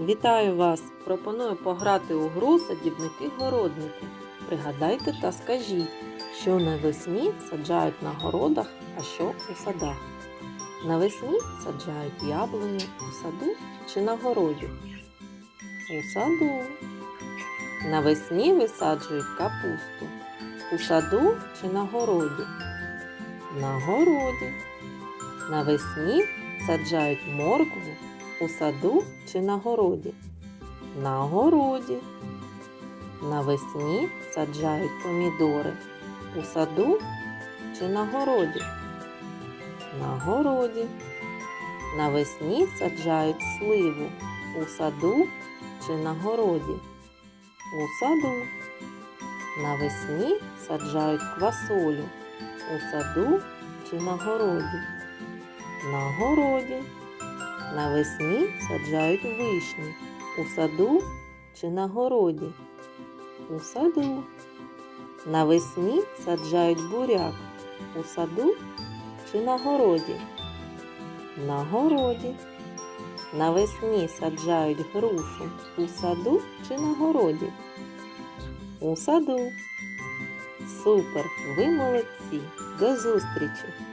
Вітаю вас! Пропоную пограти у гру садівники-городники. Пригадайте та скажіть, що навесні саджають на городах, а що у садах. Навесні саджають яблуні у саду чи на городі. У саду. Навесні висаджують капусту. У саду чи на городі? На городі. Навесні саджають моркву у саду чи на городі? На городі. Навесні саджають помідори у саду чи на городі? На городі. Навесні саджають сливу у саду чи на городі? У саду. Навесні саджають квасолю у саду чи на городі? На городі. Навесні саджають вишні у саду чи на городі? У саду. Навесні саджають буряк у саду чи на городі? На городі. Навесні саджають грушу у саду чи на городі? У саду. Супер! Ви молодці! До зустрічі!